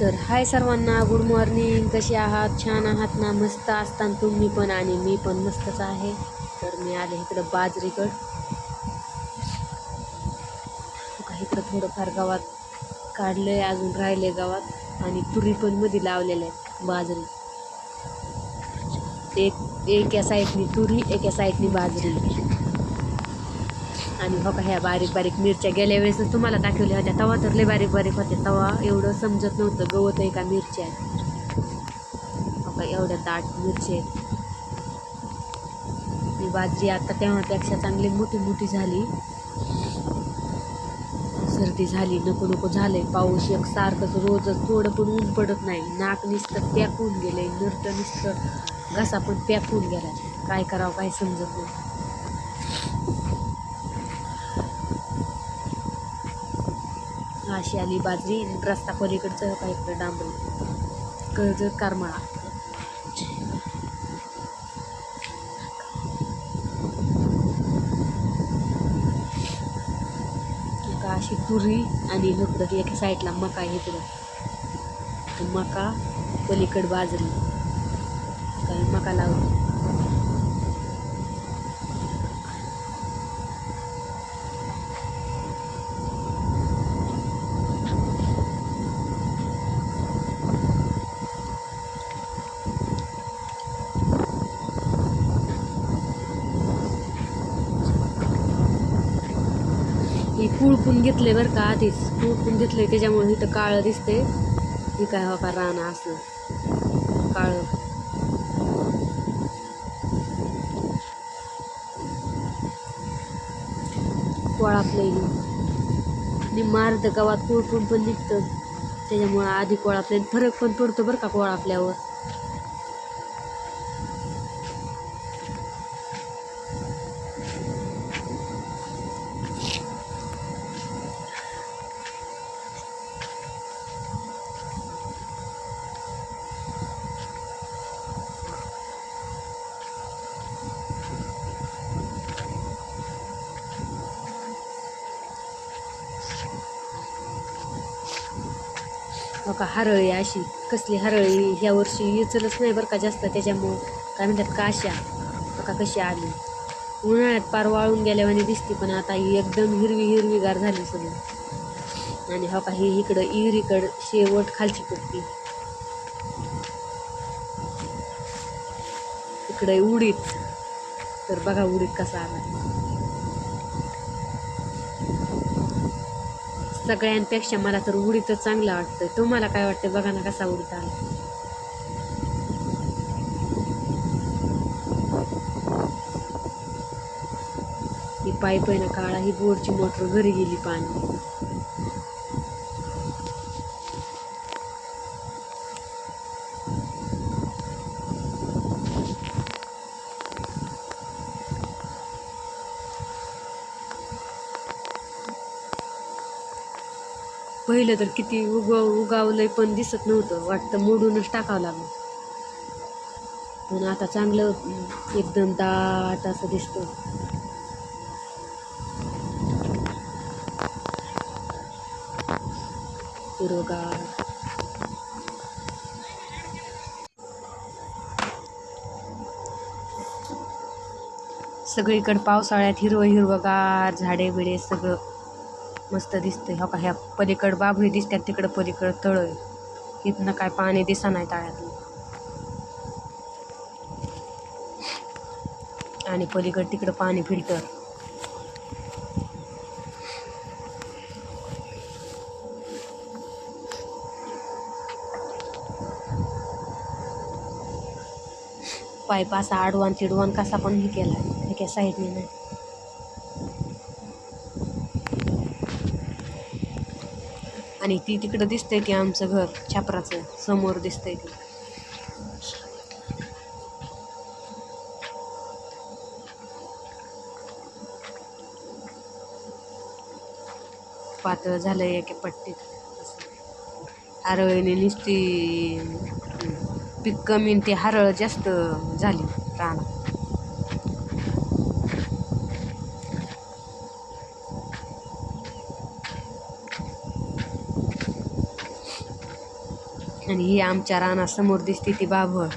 तर हाय सर्वांना good morning कसे आहात? छान आहात ना? मस्त असताना तुम्ही पण आणि मी पण मस्तच आहे. तर मी आले इकडं बाजरीकड. काही इकडं थोडंफार गावात काढलं आहे अजून राहिले गावात आणि तुरी पण मध्ये लावलेल्या आहेत बाजरी. एक एका साईडनी तुरी एका साईडनी बाजरी. आणि हो का ह्या बारीक बारीक मिरच्या गेल्या वेळेस तुम्हाला दाखवल्या होत्या. तवा तर लय बारीक बारीक होत्या. तवा एवढं समजत नव्हतं गवत आहे का मिरच्या. आहे हो का एवढ्या दाट मिरच्या आहेत. ही बाजरी आता तेव्हापेक्षा चांगली मोठी मोठी झाली. सर्दी झाली नको नको झालंय. पाऊस एक सारखंच रोजच थोडं पण ऊन पडत नाही. नाक नुसतं पॅकून गेलंय नृत्य नुसतं घसा पण पॅकून गेला काय करावं काय समजत नाही. अशी आली बाजरी आणि रस्ता पलीकडचं काही इकडं डांबरी. कर्जत करमाळा. एका अशी तुरी आणि इकडं एका साईडला मका आहे इकडं. मका पलीकड बाजरी. काय मका लावली हे कुळपून घेतले बरं का आधीच. कुळपून घेतले त्याच्यामुळे इथं काळं दिसते ही काय हो का राणा असलं? काळं. निम्मा अर्ध गावात कुळपून पण निघतं. त्याच्यामुळं आधी कोळापले फरक पण पडतो बरं का कोळापल्यावर. हो का हरळी अशी कसली हरळी ह्या वर्षी येचलच नाही बरं का जास्त त्याच्यामुळं काय म्हणतात काशा. हो का कशी आली. उन्हाळ्यात पार वाळून गेल्यावानी दिसते पण आता ही एकदम हिरवी हिरवीगार झाली सगळी. आणि हो का ही इकडं इरीकडं शेवट खालची पट्टी इकडे उडीत तर बघा उडीत कसा आला. सगळ्यांपेक्षा मला तर उडीतच चांगलं वाटतं तुम्हाला काय वाटतं बघा ना कसा उडीत आला. ही पाईप आहे ना काळा ही बोरची मोटर घरी गेली पाणी. पहिलं तर किती उगव उगावलंय पण दिसत नव्हतं. वाटतं मोडूनच टाकावं लागलं. पण आता चांगलं एकदम दाट असं दिसतं हिरवगार. सगळीकडे पावसाळ्यात हिरवं हिरवगार झाडे बिडे सगळं. मस्त दिसतं हो का? ह्या पलीकड बाभळी दिसतात तिकडं पलीकड तळ इथनं काय पाणी दिसा नाही तळ्यातलं आणि पलीकड तिकडं पाणी फिल्टर पाईप असा आडवान चिडवान कसा पण हे केला एका साईडने नाही. आणि ती तिकडं दिसतंय ते आमचं घर छापराचं समोर दिसतंय ते. पातळ झालंय एका पट्टीत. हरळीने नुसती पीक कमी ते हरळ जास्त झाली रानात. आणि ही आमच्या रानासमोर दिसते ती बाभळ.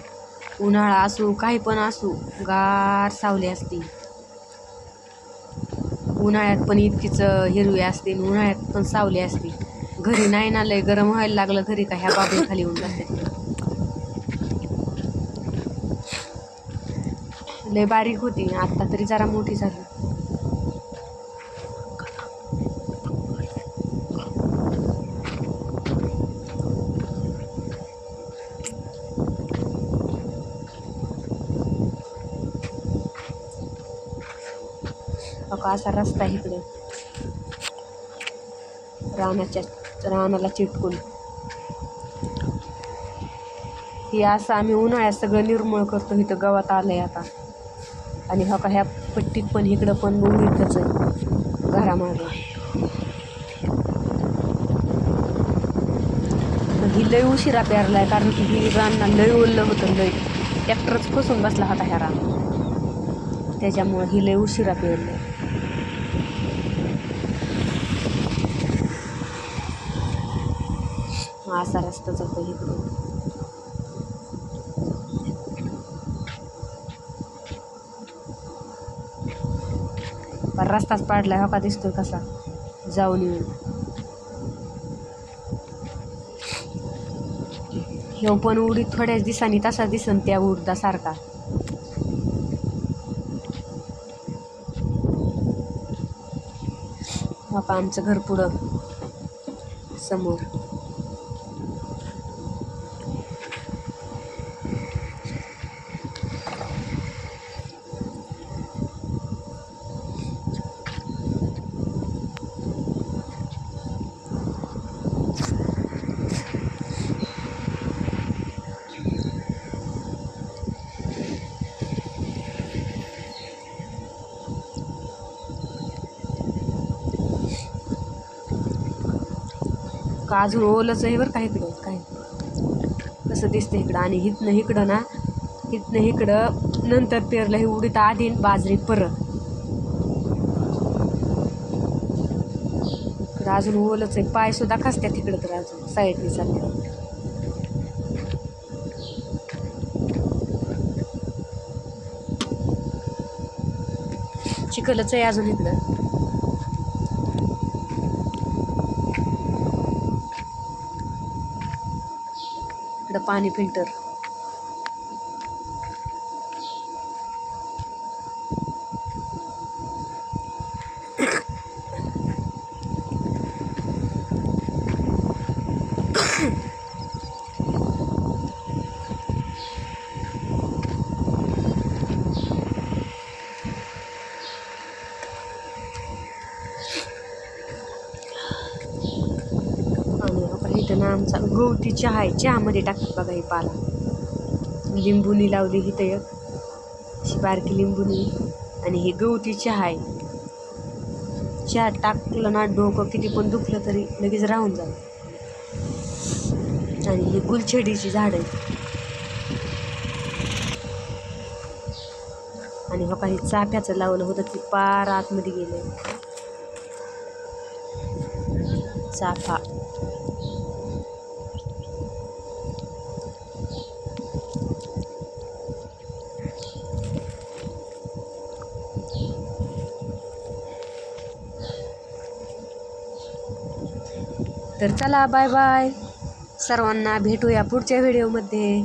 उन्हाळा असू काही पण असू गार सावली असती. उन्हाळ्यात पण इतकीच हिरवी असते आणि उन्हाळ्यात पण सावली असते. घरी नाही ना लय गरम व्हायला लागलं घरी का ह्या बाबी खाली येऊन जाते लय बारीक होती आता तरी जरा मोठी झाली. का असा रस्ता आहे इकडे. रानाच्या रानाला चिटकून. हे असं आम्ही उन्हाळ्यात सगळं निर्मळ करतो इथं गवत आलंय आता. आणि हो का ह्या पट्टीत पण इकडं पण इथंच आहे घरामागं. ही लय उशिरा पेरलाय कारण की ही रानना लय ओललं होतं लय ट्रॅक्टरच फसून बसला होता ह्या रान त्याच्यामुळं ही लय उशिरा पेरलंय. मग असा रस्ता जातो इकडून. रस्ताच पाडला हो का? दिसतोय कसा? जाऊन येऊन. ह्यो पण उडीत थोड्याच दिसांनी तसा दिसन त्या उडदासारखा सारखा. हो आमचं घर पुढं समोर. का अजून ओलंच आहे बरं का इकडं काही कसं दिसतं इकडं. आणि हिथनं इकडं ना हिथनं इकडं नंतर पेरलं हे उडीत आधी बाजरी परत. इकडं अजून ओलंच आहे. पाय सुद्धा खसत्यात तिकडं तर अजून साईडने चालल्या चिखलच आहे अजून इकडं इकडं पाणी फिल्टर. आणि ना आमचा. गवती चहा आहे चहामध्ये टाकतात बघा हे पाला. लिंबूनी लावली ही तय अशी बारकी लिंबूनी. आणि हे गवती चहा आहे चहा टाकलं ना डोकं किती पण दुखलं तरी लगेच राहून जातं. आणि ही गुलछडीची झाड आहे आणि हो काही चाफ्याचं लावलं होतं की पार आतमध्ये गेलं चाफा. तर चला बाय बाय सर्वांना भेटूया पुढच्या व्हिडिओमध्ये